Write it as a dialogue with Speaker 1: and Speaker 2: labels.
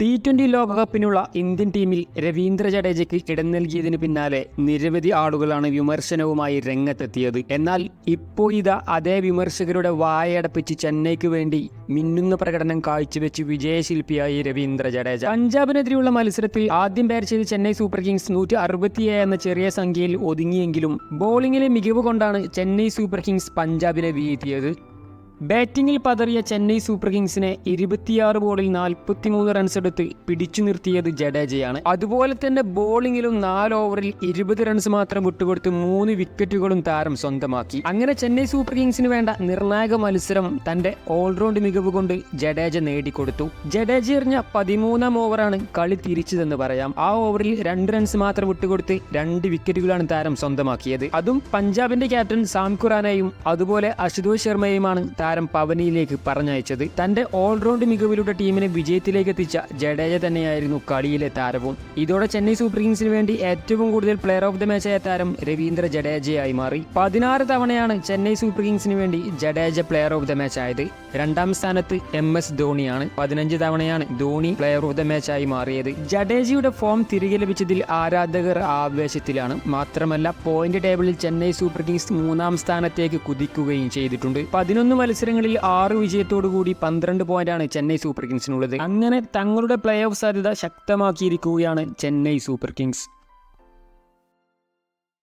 Speaker 1: T twenty ലോകകപ്പിനുള്ള Indian ടീമിൽ രവീന്ദ്ര ജഡേജയ്ക്ക് ഇടം നൽകിയതിന് പിന്നാലെ നിരവധി ആളുകളാണ് വിമർശനവുമായി രംഗത്തെത്തിയത്. എന്നാൽ ഇപ്പോൾ ഇതാ അതേ വിമർശകരുടെ വായടപ്പിച്ച് ചെന്നൈക്ക് വേണ്ടി മിന്നുന്ന പ്രകടനം കാഴ്ചവെച്ച് വിജയശില്പിയായി രവീന്ദ്ര ജഡേജ. പഞ്ചാബിനെതിരെയുള്ള മത്സരത്തിൽ ആദ്യം ബാറ്റ് ചെയ്ത് ചെന്നൈ സൂപ്പർ കിങ്സ് നൂറ്റി അറുപത്തിയേഴ് എന്ന ചെറിയ സംഖ്യയിൽ ഒതുങ്ങിയെങ്കിലും ബോളിംഗിലെ മികവ് കൊണ്ടാണ് ചെന്നൈ സൂപ്പർ കിങ്സ് പഞ്ചാബിനെ വീഴ്ത്തിയത്. ബാറ്റിംഗിൽ പതറിയ ചെന്നൈ സൂപ്പർ കിങ്സിനെ ഇരുപത്തിയാറ് ബോളിൽ നാൽപ്പത്തിമൂന്ന് റൺസ് എടുത്ത് പിടിച്ചു നിർത്തിയത് ജഡേജയാണ്. അതുപോലെ തന്നെ ബോളിങ്ങിലും നാല് ഓവറിൽ ഇരുപത് റൺസ് മാത്രം വിട്ടുകൊടുത്ത് മൂന്ന് വിക്കറ്റുകളും താരം സ്വന്തമാക്കി. അങ്ങനെ ചെന്നൈ സൂപ്പർ കിങ്സിന് വേണ്ട നിർണായക മത്സരം തന്റെ ഓൾറൗണ്ട് മികവ് കൊണ്ട് ജഡേജ നേടിക്കൊടുത്തു. ജഡേജ എറിഞ്ഞ പതിമൂന്നാം ഓവറാണ് കളി തിരിച്ചതെന്ന് പറയാം. ആ ഓവറിൽ രണ്ട് റൺസ് മാത്രം വിട്ടുകൊടുത്ത് രണ്ട് വിക്കറ്റുകളാണ് താരം സ്വന്തമാക്കിയത്. അതും പഞ്ചാബിന്റെ ക്യാപ്റ്റൻ സാം ഖുറാനെയും അതുപോലെ അശുതോഷ് ശർമ്മയുമാണ് താരം പവനിയിലേക്ക് പറഞ്ഞയച്ചത്. തന്റെ ഓൾറൗണ്ട് മികവിലൂടെ ടീമിനെ വിജയത്തിലേക്ക് എത്തിച്ച ജഡേജ തന്നെയായിരുന്നു കളിയിലെ താരവും. ഇതോടെ ചെന്നൈ സൂപ്പർ കിങ്സിന് വേണ്ടി ഏറ്റവും കൂടുതൽ പ്ലെയർ ഓഫ് ദ മാച്ചായ താരം രവീന്ദ്ര ജഡേജയായി മാറി. പതിനാറ് തവണയാണ് ചെന്നൈ സൂപ്പർ കിങ്സിന് വേണ്ടി Jadeja player of the match ആയത്. രണ്ടാം സ്ഥാനത്ത് എം എസ് ധോണിയാണ്. പതിനഞ്ച് തവണയാണ് ധോണി പ്ലെയർ ഓഫ് ദ ആയി മാറിയത്. ജഡേജയുടെ ഫോം തിരികെ ലഭിച്ചതിൽ ആരാധകർ ആവേശത്തിലാണ്. മാത്രമല്ല പോയിന്റ് ടേബിളിൽ ചെന്നൈ സൂപ്പർ കിങ്സ് മൂന്നാം സ്ഥാനത്തേക്ക് കുതിക്കുകയും ചെയ്തിട്ടുണ്ട്. പതിനൊന്ന് മത്സരങ്ങളിൽ ആറ് വിജയത്തോടുകൂടി പന്ത്രണ്ട് പോയിന്റാണ് ചെന്നൈ സൂപ്പർ കിങ്സിനുള്ളത്. അങ്ങനെ തങ്ങളുടെ പ്ലേ ഓഫ് സാധ്യത ശക്തമാക്കിയിരിക്കുകയാണ് ചെന്നൈ സൂപ്പർ കിങ്സ്.